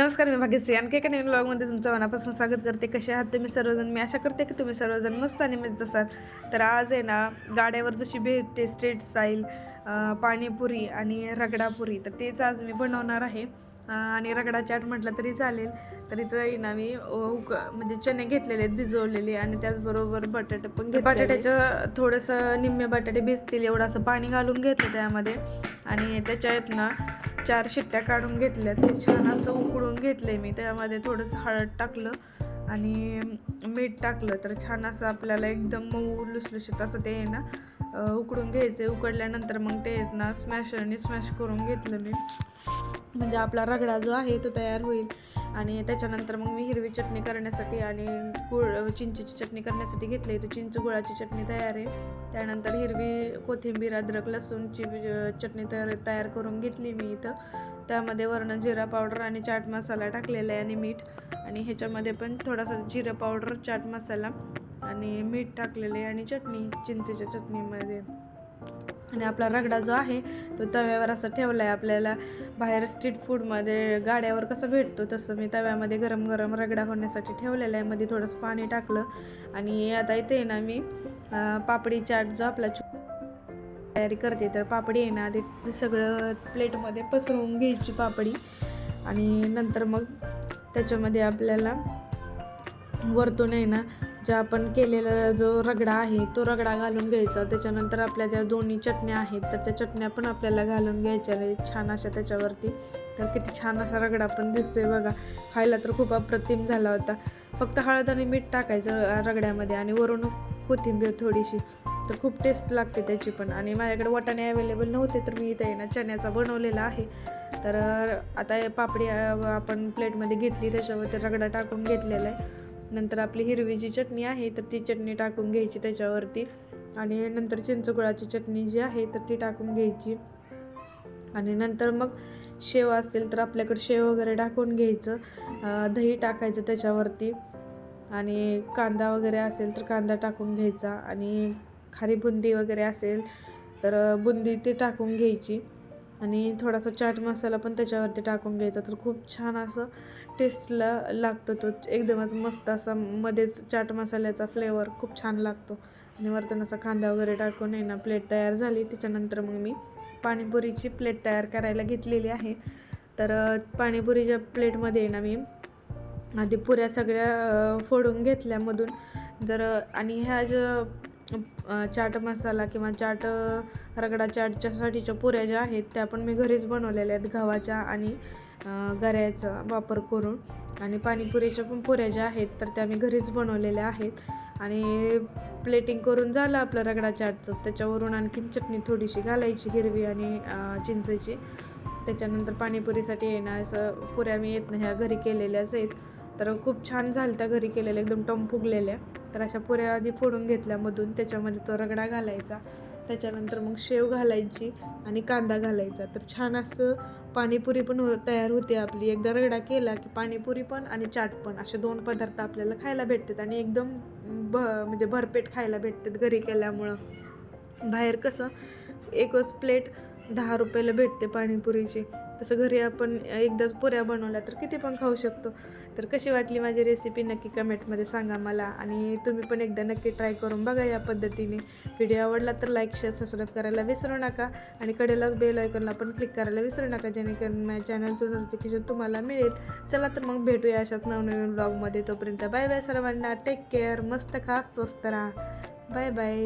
नमस्कार मी भाग्यश्री. आणखी एका नवीन ब्लॉगमध्ये तुमचं मनापासून स्वागत करते. कसे आहात तुम्ही सर्वजण? मी आशा करते की तुम्ही सर्वजण मस्त आणि मस्त असाल. तर आज आहे ना गाड्यावर जशी भेटते स्ट्रीट स्टाईल पाणीपुरी आणि रगडापुरी तर तेच आज मी बनवणार आहे. आणि रगडा चाट म्हटलं तरी चालेल. तर इथं ना मी उक म्हणजे चणे घेतलेले आहेत भिजवलेले आणि त्याचबरोबर बटाटे पण घेतले बटाट्याचं थोडंसं निम्मे बटाटे भिजतील एवढं असं पाणी घालून घेतलं त्यामध्ये. आणि त्याच्यात ना चार शिट्ट्या काढून घेतल्या ते छान असं उकडून घेतले मी. त्यामध्ये थोडंसं हळद टाकलं आणि मीठ टाकलं. तर छान असं आपल्याला एकदम मऊ लुसलुशीत असं ते आहे ना उकडून घ्यायचं उकडल्यानंतर मग ते ना स्मॅशरने स्मॅश करून घेतलं मी. म्हणजे आपला रगडा जो आहे तो तयार होईल. आणि त्याच्यानंतर मग मी हिरवी चटणी करण्यासाठी आणि गुळ चिंचेची चटणी करण्यासाठी घेतली. तर चिंच गुळाची चटणी तयार आहे. त्यानंतर हिरवी कोथिंबीर अद्रक लसूणची चटणी तयार तयार करून घेतली मी इथं. त्यामध्ये वरण जिरा पावडर आणि चाट मसाला टाकलेला आहे आणि मीठ. आणि ह्याच्यामध्ये पण थोडासा जिरा पावडर चाट मसाला आणि मीठ टाकलेलं आहे आणि चटणी चिंचेच्या चटणीमध्ये. आणि आपला रगडा जो आहे तो तव्यावर असा ठेवला आहे आपल्याला. बाहेर स्ट्रीट फूडमध्ये गाड्यावर कसं भेटतो तसं मी तव्यामध्ये गरम गरम रगडा होण्यासाठी ठेवलेला आहे. मध्ये थोडंसं पाणी टाकलं आणि आता इथे आहे ना मी पापडी चाट जो आपला छो- तयारी करते तर पापडी आहे ना आधी सगळं प्लेटमध्ये पसरवून घ्यायची पापडी. आणि नंतर मग त्याच्यामध्ये आपल्याला वरतून आहे ना ज्या आपण केलेला जो रगडा आहे तो रगडा घालून घ्यायचा. त्याच्यानंतर आपल्या ज्या दोन्ही चटण्या आहेत तर त्या चटण्या पण आपल्याला घालून घ्यायच्या आहेत छान अशा त्याच्यावरती. तर किती छान असा रगडा पण दिसतोय बघा. खायला तर खूप अप्रतिम झाला होता. फक्त हळद आणि मीठ टाकायचं रगड्यामध्ये आणि वरून कोथिंबीर थोडीशी. तर खूप टेस्ट लागते त्याची पण. आणि माझ्याकडे वाटाणे अवेलेबल नव्हते तर मी इथे आहे ना चण्याचा बनवलेला आहे. तर आता पापडी आपण प्लेटमध्ये घेतली त्याच्यावरती रगडा टाकून घेतलेला आहे. नंतर आपली हिरवी जी चटणी आहे तर ती चटणी टाकून घ्यायची त्याच्यावरती. आणि नंतर चिंचगुळाची चटणी जी आहे तर ती टाकून घ्यायची. आणि नंतर मग शेव असेल तर आपल्याकडे शेव वगैरे टाकून घ्यायचं. दही टाकायचं त्याच्यावरती. आणि कांदा वगैरे असेल तर कांदा टाकून घ्यायचा. आणि खारी बुंदी वगैरे असेल तर बुंदी ती टाकून घ्यायची. आणि थोडासा चाट मसाला पण त्याच्यावरती टाकून घ्यायचा. तर खूप छान असं टेस्टला लागतो तो. एकदमच मस्त असा मध्येच चाट मसाल्याचा फ्लेवर खूप छान लागतो. आणि वरतून असा कांदा वगैरे टाकून आहे ना प्लेट तयार झाली. त्याच्यानंतर मग मी पाणीपुरीची प्लेट तयार करायला घेतलेली आहे. तर पाणीपुरीच्या प्लेटमध्ये आहे ना मी आधी पुऱ्या सगळ्या फोडून घेतल्यामधून जर आणि ह्या ज्या चाट मसाला किंवा चाट रगडा चाटच्यासाठीच्या पुऱ्या ज्या आहेत त्या पण मी घरीच बनवलेल्या आहेत गव्हाच्या आणि गऱ्याचा वापर करून आणि पाणीपुरीच्या पण पुऱ्या ज्या आहेत तर त्या मी घरीच बनवलेल्या आहेत. आणि प्लेटिंग करून झालं आपलं रगडा चाटचं. त्याच्यावरून आणखीन चटणी थोडीशी घालायची हिरवी आणि चिंचेची. त्याच्यानंतर पाणीपुरीसाठी येणं असं पुऱ्या मी येत नाही ह्या घरी केलेल्याच आहेत. तर खूप छान झालं त्या घरी केलेल्या एकदम टम फुगलेल्या तर अशा पुऱ्या आधी फोडून घेतल्यामधून त्याच्यामध्ये तो रगडा घालायचा. त्याच्यानंतर मग शेव घालायची आणि कांदा घालायचा. तर छान असं पाणीपुरी पण हो तयार होते आपली. एकदा रगडा केला की पाणीपुरी पण आणि चाट पण असे दोन पदार्थ आपल्याला खायला भेटतात आणि एकदम भ म्हणजे भरपेट खायला भेटतात घरी केल्यामुळं. बाहेर कसं एकच प्लेट दहा रुपयाला भेटते पाणीपुरीची. तसं घरी आपण एकदाच पुऱ्या बनवल्या तर किती पण खाऊ शकतो. तर कशी वाटली माझी रेसिपी नक्की कमेंटमध्ये सांगा मला. आणि तुम्ही पण एकदा नक्की ट्राय करून बघा या पद्धतीने. व्हिडिओ आवडला तर लाईक शेअर सबस्क्राईब करायला विसरू नका. आणि कडेलाच बेल आयकॉनला पण क्लिक करायला विसरू नका जेणेकरून माझ्या चॅनलचं नोटिफिकेशन तुम्हाला मिळेल. चला तर मग भेटूया अशाच नवनवीन ब्लॉगमध्ये तोपर्यंत बाय बाय सर्वांना. टेक केअर मस्त खा स्वस्त राहा. Bye bye